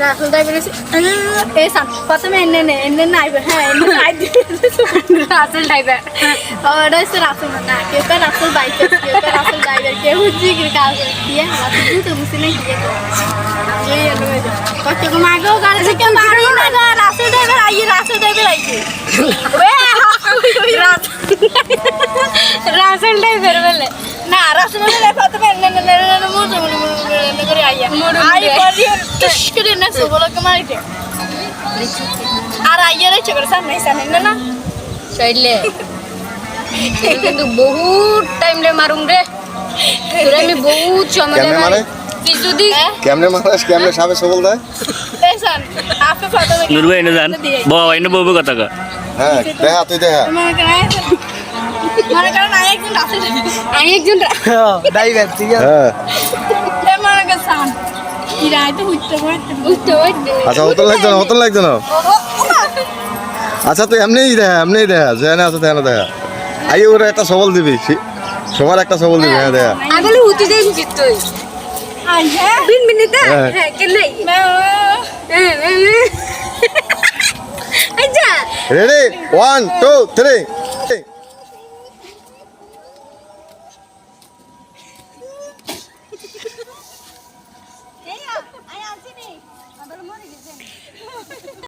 Rasel driver এই সান প্রথমে এনে নে এনে নাইবে হ্যাঁ এনে নাই রাসেল ড্রাইভার ওটা হচ্ছে রাসেল না কেউ তো রাসেল বাইকার কেউ তো রাসেল ড্রাইভার কেউ হচ্ছে কি কাজ দিয়ে রাসেল তো বুঝি না গাড়ি থেকে মারি না না নে নে নে মুড় মুড় মুড় করে আইয়া। আই করি টুস করে না সবলকে মারিতে আর আইয়া রে চকর সামনে সামনে না না। চাইলে কিন্তু বহুত টাইম রে মারুম রে। তোরে আমি বহুত সময় কেমনে মারে? যদি কেমনে মানুষ কেমনে সাবে সবল দেয়? এসান আপে প্রথমে নুরু এনে যান। বাবা এনে বউ কথা কা হ্যাঁ দেখা তুই দেখা মনে করেন আই একজন রাসেল আমি একজন ড্রাইভার ঠিক আছে? হ্যাঁ। মনে আচ্ছা লাগছে না? লাগছে না? আচ্ছা তুই এমনিই দেখা এমনিই দেখা। যেখানে আছে তেখানে দেখা। আই ওরা একটা সবল দিবি। সবার একটা সবল দিবি হ্যাঁ দেখা। আগলে তুই। হ্যাঁ। বিন হ্যাঁ। হ্যাঁ আচ্ছা রেডি ওয়ান টু থ্রি আসেনি আবার মরে গেছেন